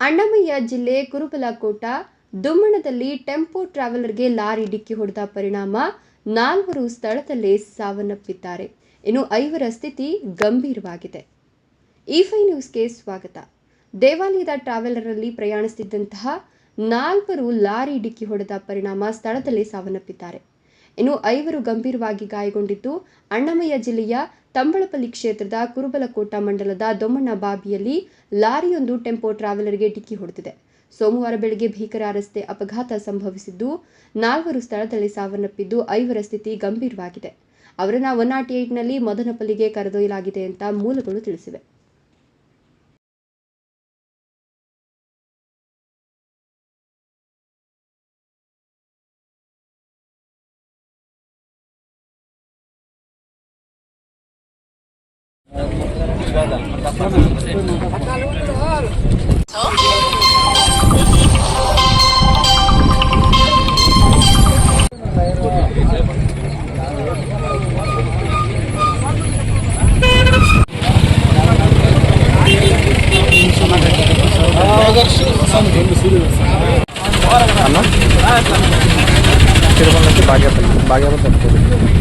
ಅಣ್ಣಮಯ್ಯ ಜಿಲ್ಲೆ ಕುರುಬಲಕೋಟ, ದುಮ್ಮಣದಲ್ಲಿ tempo ಟ್ರಾವೆಲರ್ಗೆ lorry ಡಿಕ್ಕಿ ಹೊಡೆದ ಪರಿಣಾಮ ನಾಲ್ವರು ಸ್ಥಳದಲ್ಲೇ ಸಾವನ್ನಪ್ಪಿದ್ದಾರೆ. ಇನ್ನು ಐವರ ಸ್ಥಿತಿ ಗಂಭೀರವಾಗಿದೆ. ಇಫೈ ನ್ಯೂಸ್ಗೆ ಸ್ವಾಗತ. ದೇವಾಲಯದ ಟ್ರಾವೆಲರಲ್ಲಿ ಪ್ರಯಾಣಿಸುತ್ತಿದ್ದಂತಹ ನಾಲ್ವರು ಲಾರಿ ಡಿಕ್ಕಿ ಹೊಡೆದ ಪರಿಣಾಮ ಸ್ಥಳದಲ್ಲೇ ಸಾವನ್ನಪ್ಪಿದ್ದಾರೆ. ಇನ್ನು ಐವರು ಗಂಭೀರವಾಗಿ ಗಾಯಗೊಂಡಿದ್ದು ಅಣ್ಣಮಯ್ಯ ಜಿಲ್ಲೆಯ ತಂಬಳಪಲ್ಲಿ ಕ್ಷೇತ್ರದ ಕುರುಬಲಕೋಟ ಮಂಡಲದ ದೊಮ್ಮಣ್ಣ ಬಾಬಿಯಲ್ಲಿ ಲಾರಿಯೊಂದು ಟೆಂಪೋ ಟ್ರಾವೆಲರ್ಗೆ ಡಿಕ್ಕಿ ಹೊಡೆದಿದೆ. ಸೋಮವಾರ ಬೆಳಗ್ಗೆ ಭೀಕರ ರಸ್ತೆ ಅಪಘಾತ ಸಂಭವಿಸಿದ್ದು ನಾಲ್ವರು ಸ್ಥಳದಲ್ಲಿ ಸಾವನ್ನಪ್ಪಿದ್ದು ಐವರ ಸ್ಥಿತಿ ಗಂಭೀರವಾಗಿದೆ. ಅವರನ್ನ ಒನ್ ನಾಟ್ ಏಟ್ನಲ್ಲಿ ಮದನಪಲ್ಲಿಗೆ ಕರೆದೊಯ್ಯಲಾಗಿದೆ ಅಂತ ಮೂಲಗಳು ತಿಳಿಸಿವೆ. అన్న? తిరుమల నుంచి Bhagyapalli Bhagyapalli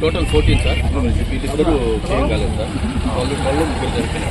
total fourteen sir ఇద్దరు చేయం కాలేదు సార్ వాళ్ళు వాళ్ళు ముగ్గురు జరిపిన